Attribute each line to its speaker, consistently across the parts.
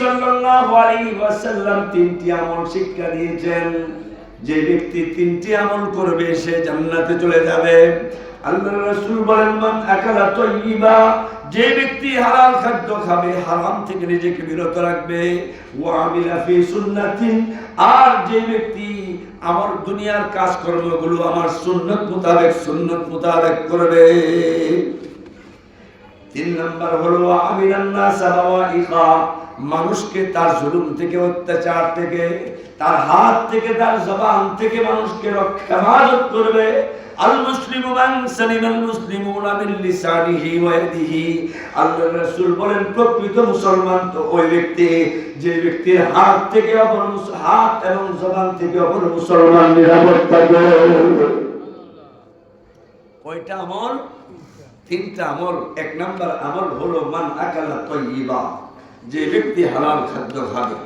Speaker 1: সাল্লাল্লাহু আলাইহি ওয়াসাল্লাম তিনটি আমল শিক্ষা দিয়েছেন। যে ব্যক্তি তিনটি আমল করবে, সে জান্নাতে চলে যাবে। রাসূল বলেন, মান আকালা যে ব্যক্তি হালাল খাদ্য খাবে, হারাম থেকে নিজেকে বিরত রাখবে। ওয়া আমিলা ফি সুন্নাতিন আর যে ব্যক্তি আমার দুনিয়ার কাজকর্মগুলো আমার সুন্নত মোতাবেক সুন্নত মোতাবেক করবে। তিন নম্বর হলো আমিরান্না সাবাওয়াইকা মানুষকে তার জুলুম থেকে অত্যাচার থেকে তার হাত থেকে তার জবান থেকে মানুষকে রক্ষা হেফাজত করবে। আল মুসলিমু মান সালিমাল মুসলিমুনা মিন লিসানিহি ওয়া ইয়াদিহি। আল্লাহর রাসূল বলেন প্রকৃত মুসলমান তো ওই ব্যক্তি যে ব্যক্তির হাত থেকে অপর হাত এবং জবান থেকে অপর মুসলমান নিরাপদ থাকবে। কয়টা আমল? তিনটা আমল, এক নাম্বার আমল হলো মান আকালা তৈবা যে ব্যক্তি হালাল খাদ্য খাবে।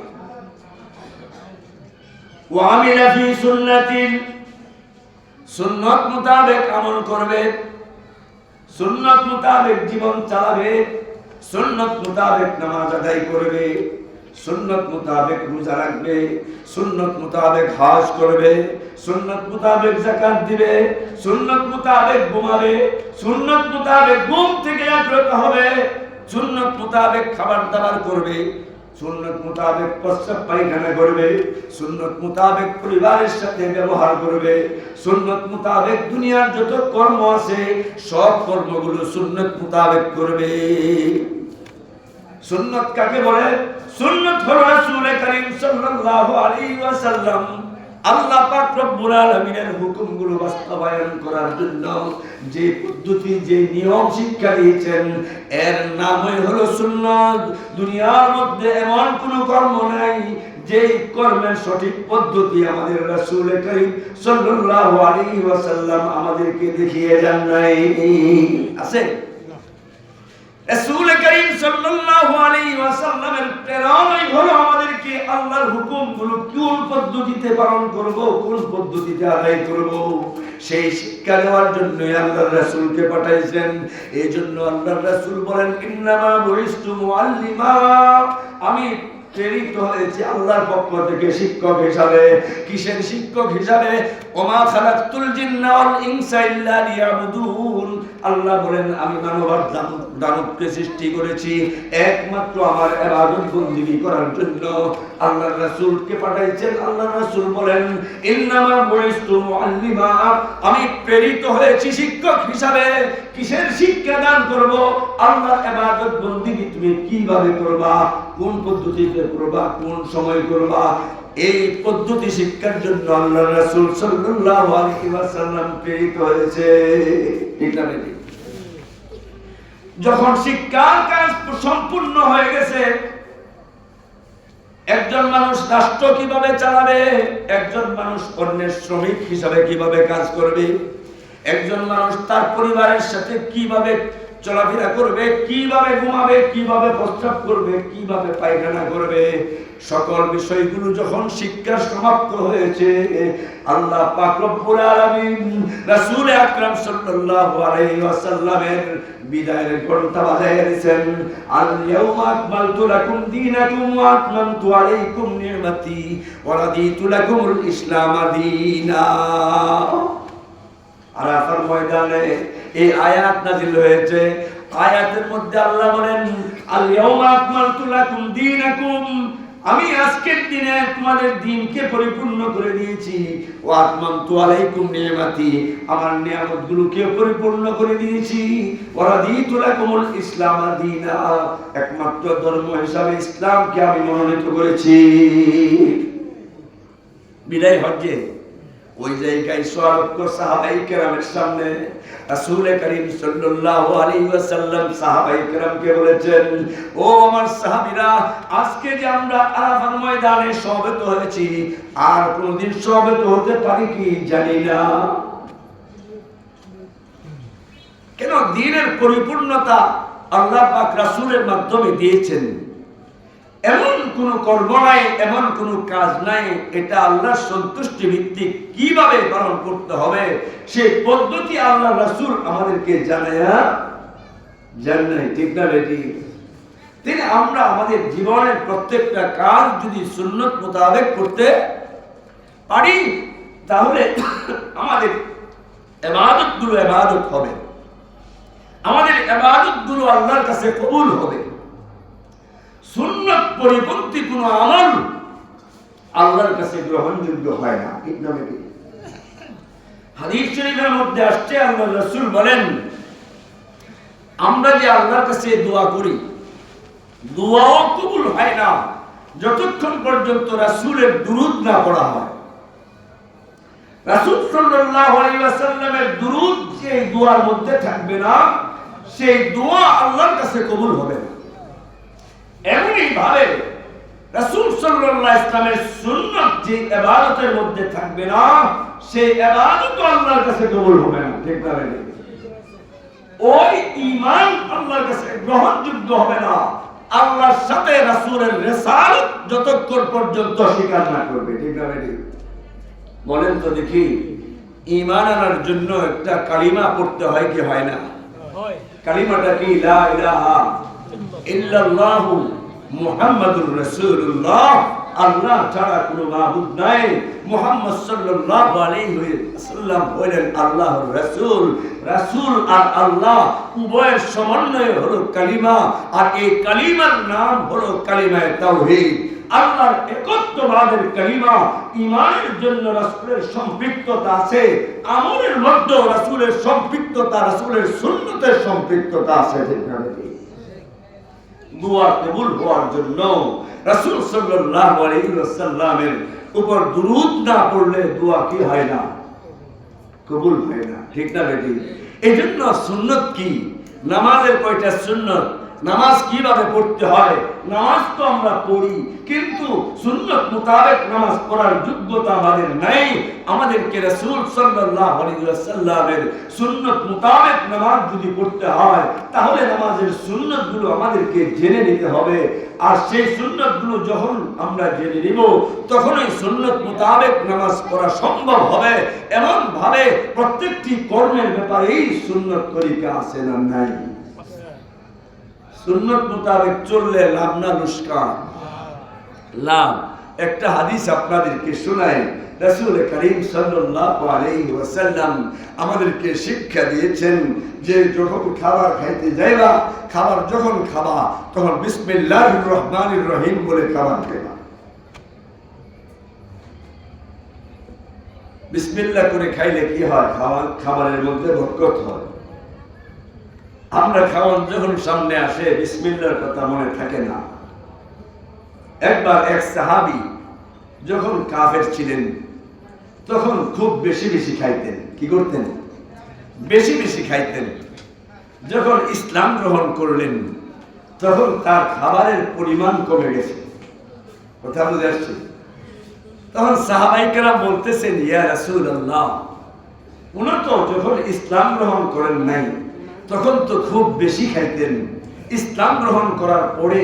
Speaker 1: ও আমিলা ফি সুন্নাতিন, সুন্নত মোতাবেক আমল করবে, সুন্নত মোতাবেক জীবন চালাবে, সুন্নত মোতাবেক নামাজ আদায় করবে। সুন্নত মোতাবেক রোজা রাখবে সুন্নত মোতাবেক হজ করবে সুন্নত মোতাবেক জাকাত দিবে সুন্নত মোতাবেক ঘুমাবে সুন্নত মোতাবেক ঘুম থেকে জাগ্রত হবে সুন্নত মোতাবেক খাবার দাবার করবে সুন্নত মোতাবেক প্রস্রাব পায়খানা করবে সুন্নত মোতাবেক পরিবারের সাথে ব্যবহার করবে সুন্নত মোতাবেক দুনিয়ার যত কর্ম আছে সব কর্মগুলো সুন্নত মোতাবেক করবে সুন্নত কাকে বলে সুন্নত রাসূল করিম সাল্লাল্লাহু আলাইহি ওয়াসাল্লাম। আল্লাহ পাক রব্বুল আলামিনের হুকুমগুলো বাস্তবায়ন করার জন্য যে পদ্ধতি, যে নিয়ম শিক্ষা দিয়েছেন, এর নামই হলো সুন্নত। দুনিয়ার মধ্যে এমন কোনো কর্ম নাই যে কর্মের সঠিক পদ্ধতি আমাদের রাসূল করিম সাল্লাল্লাহু আলাইহি ওয়াসাল্লাম আমাদেরকে দেখিয়ে যান নাই। আছে? রাসূল করিম সাল্লাল্লাহু আলাইহি ওয়াসাল্লামের প্রেরণাই হলো আমাদেরকে আল্লাহর কোন পদ্ধতিতে পালন করব কোন পদ্ধতিতে আদায় করব। সেই শিক্ষা দেওয়ার জন্য আল্লাহর রাসূলকে পাঠাইছেন। এই জন্য আল্লাহর রাসূল বলেন, ইন্নামা বুইস্তু মুআল্লিমা। আমি প্রেরিত হয়েছি আল্লাহর পক্ষ থেকে শিক্ষক হিসাবে। কিসের শিক্ষক হিসাবে? ওমা খালাকতুল জিন্না ইনসা ইল্লা লিয়াবুদুন। আল্লাহ বলেন, আমি মানব আর দানবকে সৃষ্টি করেছি, একমাত্র আমার ইবাদত বন্দেগী করার জন্য। আল্লাহর রাসূলকে পাঠাইছেন, আল্লাহর রাসূল বলেন, ইন্নামা বুইস্তু মুআল্লিমা। আমি প্রেরিত হয়েছি শিক্ষক হিসাবে। কিসের শিক্ষা দান করব? আল্লাহর ইবাদত বন্দেগী তুমি কীভাবে করবা? কোন পদ্ধতিতে করবা? কোন সময় করবা? এই পদ্ধতি শিক্ষার জন্য আল্লাহ রাসূল সাল্লাল্লাহু আলাইহি ওয়াসাল্লাম প্রেরিত হয়েছে। ঠিক না যখন শিক্ষার কাজ সম্পূর্ণ হয়ে গেছে, একজন মানুষ রাষ্ট্র কীভাবে চালাবে? একজন মানুষ অন্যের শ্রমিক হিসাবে কীভাবে কাজ করবে? একজন মানুষ তার পরিবারের সাথে কীভাবে চলাফেরা করবে, কীভাবে ঘুমাবে, কীভাবে প্রস্রাব করবে, কীভাবে পায়খানা করবে, সকল বিষয়গুলো যখন শিক্ষা সমাপ্ত হয়েছে, আল্লাহ ইসলাম দীনা। আরাফার ময়দানে এই আয়াত নাজিল হয়েছে। আয়াতের মধ্যে আল্লাহ বলেন আল ইয়াউমা আকমালতু লাকুম দীনাকুম। আমি আজকের দিনে তোমাদের দিনকে পরিপূর্ণ করে দিয়েছি। ও আত্মান্তু আলাইকুম নিয়ামাতি। আমার নিয়ামতগুলোকে পরিপূর্ণ করে দিয়েছি। ওরা দিতু লাকুমুল ইসলাম দীনা। একমাত্র ধর্ম হিসাবে ইসলামকে আমি মনোনীত করেছি। বিদায় হজ্জে। ওই জায়গায় সলক্ষ সাহাবাই কেরামের সামনে। করিম সাল্লাল্লাহু আলাইহি ওয়াসাল্লাম সাহাবাই কেরামকে বলেছেন, ও আমার সাহাবীরা, আজকে যে আমরা ময়দানে সমবেত হয়েছি, আর কোনদিন সমবেত হতে পারি কি জানি না। কেন দিনের পরিপূর্ণতা আল্লাহ পাক রাসূলের মাধ্যমে দিয়েছেন? এমন কোন কর্ম নাই, এমন কোন কাজ নাই, এটা আল্লাহর সন্তুষ্টি ভিত্তিক কীভাবে পালন করতে হবে? সেই পদ্ধতি আল্লাহ রাসূল আমাদেরকে জানায়া জান ঠিক না বেটি? তিনি আমরা আমাদের জীবনের প্রত্যেকটা কাজ যদি সুন্নত মোতাবেক করতে পারি, তাহলে আমাদের এবাদতগুলো এবাদত হবে। আমাদের এবাদতগুলো আল্লাহর কাছে কবুল হবে। সুন্নত পরিপন্থী কোনো আমল আল্লাহর কাছে গ্রহণযোগ্য হয় না। ঠিক না হাদিস শরীফের মধ্যে আসছে, আল্লাহ রসুল বলেন, আমরা যে আল্লাহর কাছে দোয়া করি, দোয়াও কবুল হয় না। যতক্ষণ পর্যন্ত রাসূলের দুরুদ না পড়া হয়। রাসূল সাল্লাল্লাহু আলাইহি ওয়াসাল্লামের দুরুদ যে দোয়ার মধ্যে থাকবে না, সেই দোয়া আল্লাহর কাছে কবুল হবে না। এমনই ভাবে রাসূল সাল্লাল্লাহু ইসলামের সুন্নাত যে ইবাদতের মধ্যে থাকবে না সেই ইবাদত আল্লাহর কাছে কবুল হবে না ঠিক না ওই ঈমান আল্লাহর কাছে গ্রহণযোগ্য হবে না। আল্লাহর সাথে রাসূলের রিসালাত যতক্ষণ পর্যন্ত স্বীকার না করবে ঠিক না বলেন তো দেখি ঈমান আনার জন্য একটা কালিমা পড়তে হয় কি হয় না? কালিমাটা কি? লা ইলাহা ইল্লাল্লাহু মুহাম্মাদুর রাসূলুল্লাহ। আল্লাহ ছাড়া কোনো মাবুদ নাই। মুহাম্মদ সাল্লাল্লাহু আলাইহি ওয়াসাল্লাম হলেন আল্লাহর রাসূল। রাসূল আর আল্লাহ উভয়ের সমন্বয় হলো কালিমা, আর এই কালিমার নাম হলো কালিমায়ে তাওহীদ। আল্লাহর একত্ববাদের কালিমা ইমানের জন্য রাসূলের সম্পৃক্ততা আছে, আমলের মধ্যে রাসূলের সম্পৃক্ততা, রাসূলের সুন্নতের সম্পৃক্ততা আছে, ঠিক? দোয়া কবুল হওয়ার জন্য রাসূল সাল্লাল্লাহু আলাইহি ওয়াসাল্লামের উপর দুরূদ না পড়লে দোয়া কি হয় না? কবুল হয় না। ঠিক না বেটি? এই জন্য সুন্নত কি? নামাজের কয়টা সুন্নত? নামাজ কীভাবে পড়তে হয়? নামাজ তো আমরা পড়ি, কিন্তু সুন্নত মোতাবেক নামাজ পড়ার যোগ্যতা আমাদের নাই। আমাদেরকে রাসূল সাল্লাল্লাহু আলাইহি ওয়াসাল্লামের সুন্নত মোতাবেক নামাজ যদি পড়তে হয়, তাহলে নামাজের সুন্নতগুলো আমাদেরকে জেনে নিতে হবে। আর সেই সুন্নতগুলো যখন আমরা জেনে নিব, তখনই সুন্নত মোতাবেক নামাজ পড়া সম্ভব হবে। এমন ভাবে প্রত্যেকটি কর্মের ব্যাপারেই সুন্নত তরিকা আছে না নাই? সুন্নত মোতাবেক চললে লাভ না নুস্কান? লাভ। একটা হাদিস আপনাদেরকে শোনাই। রাসূল করিম ওয়াসাল্লাম আমাদেরকে শিক্ষা দিয়েছেন যে যখন খাবার খাইতে যাইবা, খাবার যখন খাবা, তখন বিসমিল্লাহির রহমানির রহিম বলে খাবার খাইবা। বিসমিল্লাহ করে খাইলে কি হয়? খাবার খাবারের মধ্যে বরকত হয়। আমরা খাওয়ান যখন সামনে আসে, বিসমিল্লার কথা মনে থাকে না। একবার এক সাহাবি যখন কাফের ছিলেন, তখন খুব বেশি বেশি খাইতেন। কি করতেন? বেশি বেশি খাইতেন। যখন ইসলাম গ্রহণ করলেন, তখন তার খাবারের পরিমাণ কমে গেছে। কথা বুঝে আসছে? তখন সাহাবাইকেরা বলতেছেন, ইয়া রাসূল আল্লাহ উনি তো যখন ইসলাম গ্রহণ করেন নাই তখন তো খুব বেশি খাইতেন। ইসলাম গ্রহণ করার পরে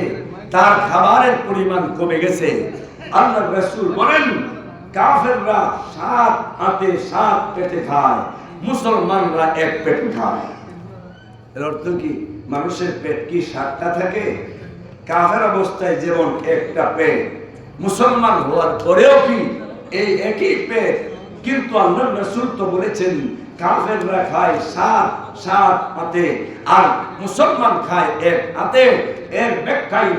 Speaker 1: তার খাবারের পরিমাণ কমে গেছে। আল্লাহ রাসূল বলেন, কাফেররা সাত হাতে সাত পেটে খায়, মুসলমানরা এক পেট খায়। এর অর্থ কি? মানুষের পেট কি সাতটা থাকে? কাফের অবস্থায় যেমন একটা পেট, মুসলমান হওয়ার পরেও কি এই একই পেট? কিন্তু আল্লাহ রসুল তো বলেছেন কাফেররা খায় সাত সাত আর মুসলমান খায় এক হাতে। এর ব্যাখ্যায়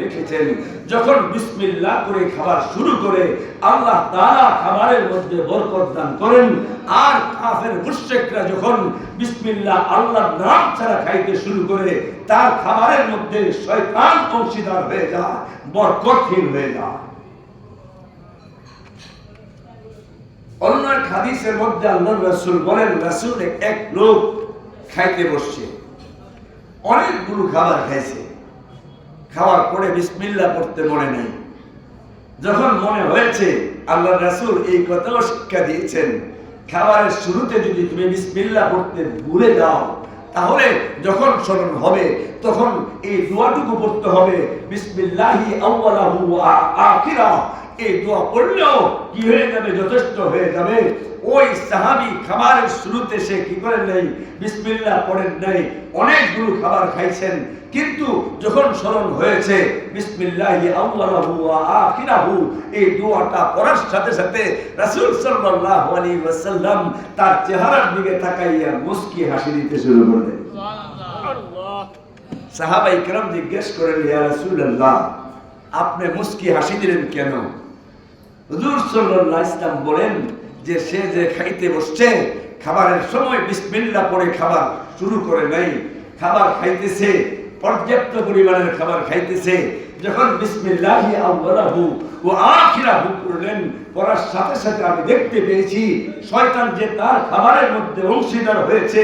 Speaker 1: লিখেছেন, যখন বিসমিল্লাহ করে খাবার শুরু করে, আল্লাহ তাআলা খাবারের মধ্যে বরকত দান করেন, আর কাফের মুশরিকরা যখন বিসমিল্লাহ আল্লাহর নাম ছাড়া খাইতে শুরু করে, তার খাবারের মধ্যে শয়তান অংশীদার হয়ে যায়, বরকতহীন হয়ে যায় অন্য এক হাদিসের মধ্যে আল্লাহ রাসূল বলেন, রাসূল এক লোক খাইতে বসছে। অনেকগুলো খাবার খাইছে। খাওয়ার পরে বিসমিল্লাহ পড়তে মনে নেই। যখন মনে হয়েছে আল্লাহ রাসূল এই কথাও শিক্ষা দিয়েছেন, খাবারের শুরুতে যদি তুমি বিসমিল্লাহ পড়তে ভুলে যাও, তাহলে যখন স্মরণ হবে, তখন এই দোয়াটুকু পড়তে হবে, বিসমিল্লাহি আউয়ালাহু আখিরা এই দোয়া পড়লেও কি হয়ে যাবে যথেষ্ট হয়ে যাবে ওই সাহাবি খাবারের শুরুতে সে কি করেন নাই বিসমিল্লাহ পড়েন নাই অনেকগুলো খাবার খাইছেন কিন্তু যখন স্মরণ হয়েছে বিসমিল্লাহি আউয়ালাহু ওয়া আখিরাহু এই দোয়াটা পড়ার সাথে সাথে রাসূল সাল্লাল্লাহু আলাইহি ওয়াসাল্লাম তার চেহারার দিকে তাকাইয়া মুস্কি হাসি দিতে শুরু করলেন সাহাবাই کرام জিজ্ঞেস করেন ইয়া রাসূলুল্লাহ আপনি মুস্কি হাসি দিলেন কেন হুজুর সাল্লাল্লাহু বলেন যে সে যে খাইতে বসছে খাবারের সময় বিসমিল্লাহ পড়ে খাবার শুরু করে নাই। খাবার খাইতেছে পর্যাপ্ত পরিমাণের খাবার খাইতেছে। যখন বিসমিল্লাহি আউয়ালাহু ও আখিরাহু করলেন পড়ার সাথে সাথে আমি দেখতে পেয়েছি শয়তান যে তার খাবারের মধ্যে অংশীদার হয়েছে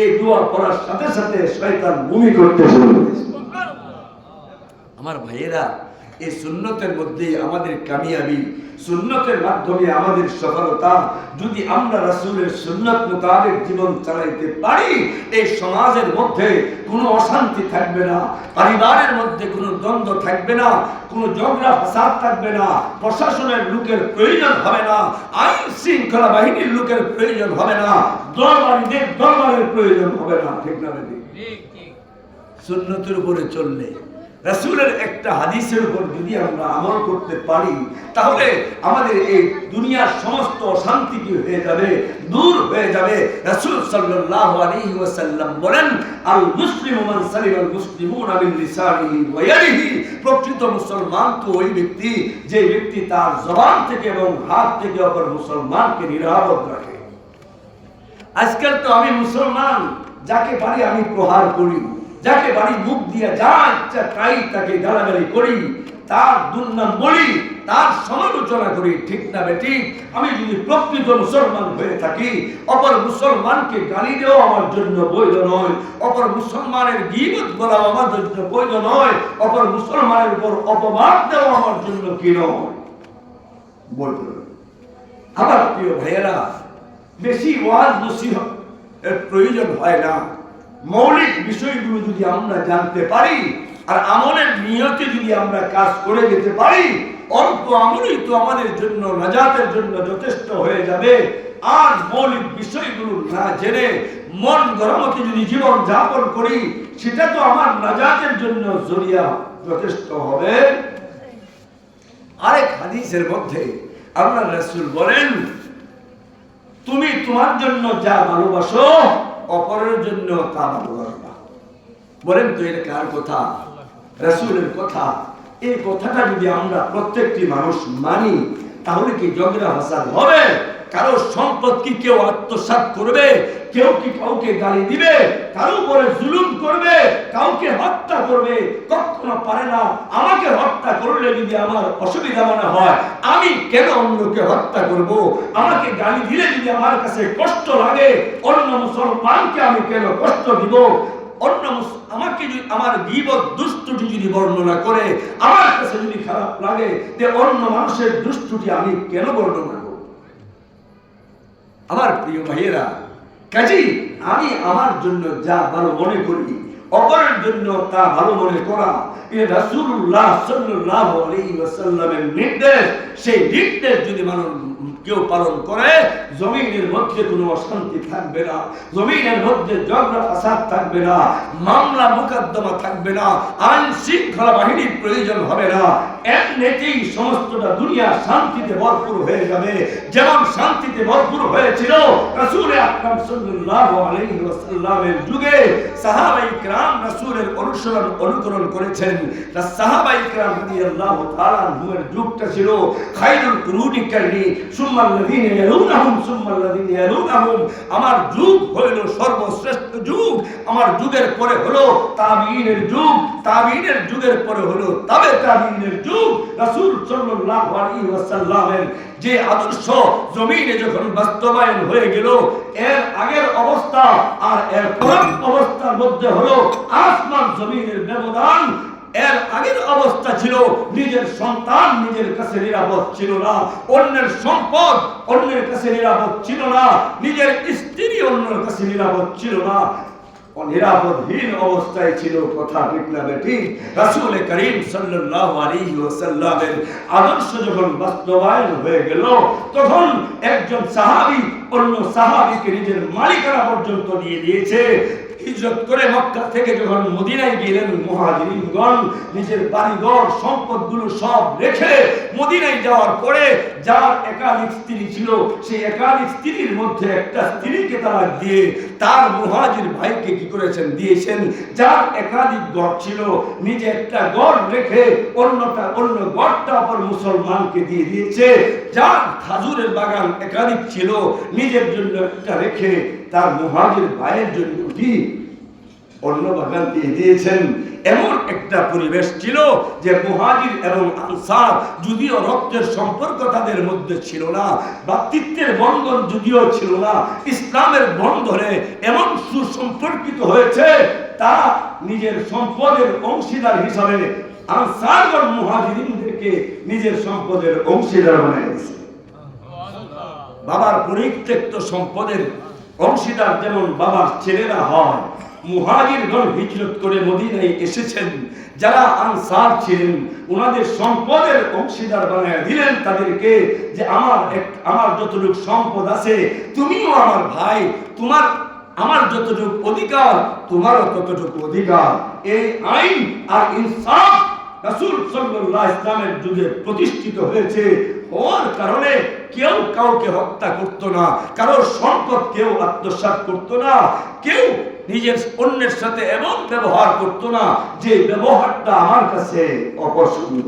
Speaker 1: এই দোয়া পড়ার সাথে সাথে শয়তান বমি করতে শুরু করেছে। আমার ভাইয়েরা এই সুন্নতের মধ্যে আমাদের কামিয়াবি সুন্নতের মাধ্যমে আমাদের সফলতা যদি আমরা রাসূলের সুন্নত মোতাবেক জীবন চালাইতে পারি এই সমাজের মধ্যে কোনো অশান্তি থাকবে না পরিবারের মধ্যে কোনো দ্বন্দ্ব থাকবে না কোনো ঝগড়া ফাসাদ থাকবে না প্রশাসনের লোকের প্রয়োজন হবে না আইন শৃঙ্খলা বাহিনীর লোকের প্রয়োজন হবে না দরবারীদের দরবারের প্রয়োজন হবে না ঠিক না? সুন্নতের উপরে চললে রাসূলের একটা হাদিসের উপর যদি আমরা আমল করতে পারি, তাহলে আমাদের এই দুনিয়ার সমস্ত অশান্তি কি হয়ে যাবে? দূর হয়ে যাবে। রাসূল সাল্লাল্লাহু আলাইহি ওয়াসাল্লাম বলেন আল মুসলিমু মান সালিমাল মুসলিমুনা মিন লিসানিহি ওয়া ইয়াদিহি। প্রকৃত মুসলমান তো ওই ব্যক্তি, যে ব্যক্তি তার জবান থেকে এবং হাত থেকে অপর মুসলমানকে নিরাপদ রাখে। আজকাল তো আমি মুসলমান, যাকে পারি আমি প্রহার করি। যাকে বাড়ি মুখ দিয়ে যা ইচ্ছা তাই তাকে গালাগালি করি, তার দুর্নাম বলি, তার সমালোচনা করি, ঠিক না বেটি? আমি যদি প্রকৃত মুসলমান হয়ে থাকি, অপর মুসলমানকে গালি দেওয়া আমার জন্য বৈধ নয়, অপর মুসলমানের গিবত বলা আমার জন্য বৈধ নয়, অপর মুসলমানের উপর অপবাদ দেওয়া আমার জন্য কি নয়? আমার প্রিয় ভাইয়েরা, বেশি ওয়াজ নসিহত এর প্রয়োজন হয় না। মৌলিক বিষয়গুলো যদি আমরা জানতে পারি, আর আমলের নিয়তে যদি আমরা কাজ করে যেতে পারি, অল্প আমলই তো আমাদের জন্য, নাজাতের জন্য যথেষ্ট হয়ে যাবে। আর মৌলিক বিষয়গুলো না জেনে মন গরমতে যদি জীবন যাপন করি, সেটা তো আমার নাজাতের জন্য জরিয়া যথেষ্ট হবে। আরেক হাদিসের মধ্যে আল্লাহ রাসূল বলেন, তুমি তোমার জন্য যা ভালোবাসো অপরের জন্য তা ভালোবাসবা বলেন তো, এটা কার কথা? রাসুলের কথা। এই কথাটা যদি আমরা প্রত্যেকটি মানুষ মানি, তাহলে কি ঝগড়া হাসাল হবে? কারও সম্পদ কি কেউ আত্মসাৎ করবে? কেউ কি কাউকে গালি দিবে? কারও উপরে জুলুম করবে? কাউকে হত্যা করবে? কখনো পারে না। আমাকে হত্যা করলে যদি আমার অসুবিধা মনে হয়, আমি কেন অন্যকে হত্যা করব? আমাকে গালি দিলে যদি আমার কাছে কষ্ট লাগে, অন্য মুসলমানকে আমি কেন কষ্ট দিব? অন্য আমাকে যদি আমার বিপদ দুষ্টুটি যদি বর্ণনা করে, আমার কাছে যদি খারাপ লাগে যে অন্য মানুষের দুষ্টুটি আমি কেন বর্ণনা আমার প্রিয় ভাইয়েরা কাজী আমি আমার জন্য যা ভালো মনে করি, অপরের জন্য তা ভালো মনে করা রাসূলুল্লাহ সাল্লাল্লাহু আলাইহি ওয়াসাল্লামের নির্দেশ, সেই নির্দেশ যদি মানুষ কেউ পালন করে, জমিনের মধ্যে কোনো অশান্তি থাকবে না, জমিনের মধ্যে ঝগড়া, ফাসাদ থাকবে না, মামলা, মোকদ্দমা থাকবে না আইন শৃঙ্খলা বাহিনীর প্রয়োজন হবে না এমনিতেই সমস্তটা দুনিয়া শান্তিতে ভরপুর হয়ে যাবে যেমন শান্তিতে ভরপুর হয়েছিল রাসূল আকরাম সাল্লাল্লাহু আলাইহি ওয়াসাল্লামের যুগে সাহাবাই کرام রাসূলের অনুসরণ অনুকরণ করেছেন তা সাহাবাই کرام রাদিয়াল্লাহু তাআলা আনহুমের যুগটা ছিল খায়রুল কুরুনি কারনি সুম্মাল্লাযিনা ইয়ালুনাহুম সুম্মাল্লাযিনা ইয়ালুনাহুম আমার যুগ হইল সর্বশ্রেষ্ঠ যুগ আমার যুগের পরে হলো তাবিঈনের যুগ তাবিঈনের যুগের পরে হলো, তাবে তাবিঈনের যুগ। রাসূল সাল্লাল্লাহু আলাইহি ওয়াসাল্লামের যে আদর্শ জমিনে যখন বাস্তবায়ন হয়ে গেল, এর আগের অবস্থা আর এর অবস্থার মধ্যে হলো, আসমান জমিনের ব্যবধান। এর আগের অবস্থা ছিল, নিজের সন্তান নিজের কাছে নিরাপদ ছিল না, অন্যের সম্পদ অন্যের কাছে নিরাপদ ছিল না, নিজের স্ত্রী অন্যের কাছে নিরাপদ ছিল না। নিরাপদহীন অবস্থায় ছিল কথা ঠিক না করিম সাল্লাল্লাহু আলাইহি ওয়াসাল্লামের আদর্শ যখন বাস্তবায়ন হয়ে গেল, তখন একজন সাহাবী অন্য সাহাবীকে নিজের মালিকানা পর্যন্ত দিয়ে দিয়েছে হিজরত করে মক্কা থেকে যখন মদিনায় গেলেন, মুহাজিরিনগণ নিজের বাড়িঘর, সম্পদগুলো সব রেখে মদিনায় যাওয়ার পরে যার একাধিক স্ত্রী ছিল, সেই একাধিক স্ত্রীর মধ্যে একটা স্ত্রীকে তারা দিয়ে তার মুহাজির ভাইকে কি করেছেন? দিয়েছেন। যার একাধিক গড় ছিল, নিজে একটা গড় রেখে অন্যটা, অন্য গড়টা অপর মুসলমানকে দিয়ে দিয়েছে। যার খাজুরের বাগান একাধিক ছিল, নিজের জন্য একটা রেখে তার মুহাজির ভাইয়ের জন্য কি অন্য বাগান দিয়ে দিয়েছেন? এমন একটা পরিবেশ ছিল যে মুহাজির এবং আনসার যদিও রক্তের সম্পর্ক তাদের মধ্যে ছিল না ভ্রাতৃত্বের বন্ধন যদিও ছিল না, ইসলামের বন্ধনে এমন সুসম্পর্কিত হয়েছে তা নিজের সম্পদের অংশীদার হিসাবে আনসারগণ মুহাজিরিনদেরকে নিজের সম্পদের অংশীদার বানিয়েছে বাবার পরিত্যক্ত সম্পদের অংশীদার যেমন বাবার ছেলেরা হয় মুহাজিরগণ হিজরত করে মদিনায় এসেছেন। যারা আনসার ছিলেন ওনাদের সম্পদের অংশীদার বানায় দিলেন তাদেরকে যে আমার আমার যতটুকু সম্পদ আছে, তুমিও আমার ভাই, তোমার, আমার যতটুকু অধিকার, তোমারও ততটুকু অধিকার। এই আইন আর ইনসাফ রাসূল সাল্লাল্লাহু ইসলামের যুগে প্রতিষ্ঠিত হয়েছে। হওয়ার কারণে কেউ কাউকে হত্যা করত না, কারোর সম্পদ কেউ আত্মসাৎ করত না, কেউ নিজের অন্যের সাথে এমন ব্যবহার করতো না যে ব্যবহারটা আমার কাছে অপছন্দ